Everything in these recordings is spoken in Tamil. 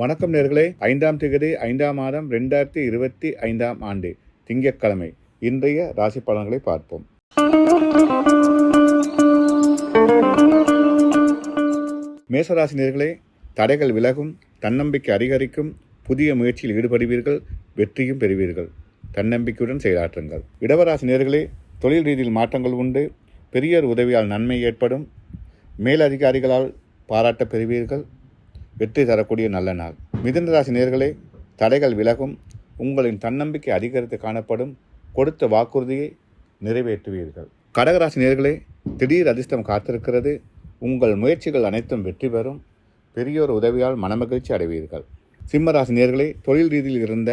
வணக்கம் நேர்களே. ஐந்தாம் திகதி ஐந்தாம் மாதம் ரெண்டாயிரத்தி இருபத்தி ஐந்தாம் ஆண்டு திங்கட்கிழமை. இன்றைய ராசி பலன்களை பார்ப்போம். மேசராசி நேர்களே தடைகள் விலகும் தன்னம்பிக்கை அதிகரிக்கும் புதிய முயற்சியில் ஈடுபடுவீர்கள் வெற்றியும் பெறுவீர்கள். தன்னம்பிக்கையுடன் செயலாற்றுங்கள். இடவராசி நேர்களே தொழில் ரீதியில் மாற்றங்கள் உண்டு பெரியோர் உதவியால் நன்மை ஏற்படும் மேலதிகாரிகளால் பாராட்ட பெறுவீர்கள் வெற்றி தரக்கூடிய நல்ல நாள். மிதுன ராசி நேர்களே தடைகள் விலகும் உங்களின் தன்னம்பிக்கை அதிகரித்து காணப்படும் கொடுத்த வாக்குறுதியை நிறைவேற்றுவீர்கள். கடகராசி நேர்களே திடீர் அதிர்ஷ்டம் காத்திருக்கிறது. உங்கள் முயற்சிகள் அனைத்தும் வெற்றி பெறும். பெரியோர் உதவியால் மனமகிழ்ச்சி அடைவீர்கள். சிம்மராசி நேர்களே தொழில் ரீதியில் இருந்த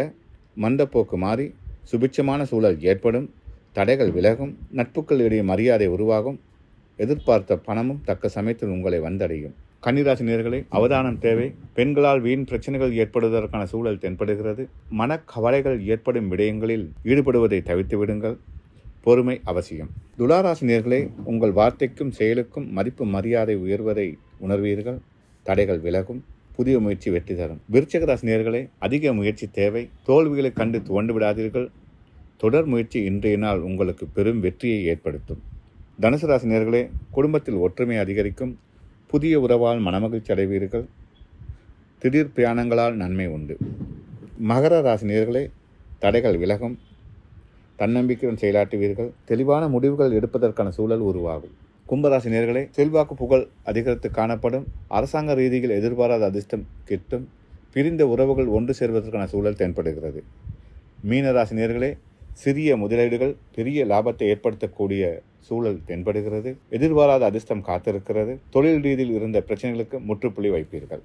மந்தப்போக்கு மாறி சுபிட்சமான சூழல் ஏற்படும். தடைகள் விலகும் நட்புக்கள் இடையே மரியாதை உருவாகும். எதிர்பார்த்த பணமும் தக்க சமயத்தில் உங்களை வந்தடையும். கன்னிராசி நேர்களை அவதானம் தேவை. பெண்களால் வீண் பிரச்சனைகள் ஏற்படுவதற்கான சூழல் தென்படுகிறது. மனக்கவலைகள் ஏற்படும் விடயங்களில் ஈடுபடுவதை தவிர்த்து விடுங்கள். பொறுமை அவசியம். துளாராசி நேர்களை உங்கள் வார்த்தைக்கும் செயலுக்கும் மதிப்பு மரியாதை உயர்வதை உணர்வீர்கள். தடைகள் விலகும். புதிய முயற்சி வெற்றி தரும். விருச்சகராசி நேர்களே அதிக முயற்சி தேவை. தோல்விகளை கண்டு துவண்டு விடாதீர்கள். தொடர் முயற்சி இன்றைய நாள் உங்களுக்கு பெரும் வெற்றியை ஏற்படுத்தும். தனுசு ராசி நேர்களே குடும்பத்தில் ஒற்றுமை அதிகரிக்கும். புதிய உறவால் மனமகிழ்ச்சி அடைவீர்கள். திடீர் பிரயாணங்களால் நன்மை உண்டு. மகர ராசி நேர்களே தடைகள் விலகும். தன்னம்பிக்கையுடன் செயலாற்றுவீர்கள். தெளிவான முடிவுகள் எடுப்பதற்கான சூழல் உருவாகும். கும்பராசி நேர்களே செல்வாக்கு புகழ் அதிகரித்து காணப்படும். அரசாங்க ரீதியில் எதிர்பாராத அதிர்ஷ்டம் கிட்டும். பிரிந்த உறவுகள் ஒன்று சேர்வதற்கான சூழல் தென்படுகிறது. மீனராசி நேர்களே சிறிய முதலீடுகள் பெரிய லாபத்தை ஏற்படுத்தக்கூடிய சூழல் தென்படுகிறது. எதிர்பாராத அதிர்ஷ்டம் காத்திருக்கிறது. தொழில் ரீதியில் இருந்த பிரச்சனைகளுக்கு முற்றுப்புள்ளி வைப்பீர்கள்.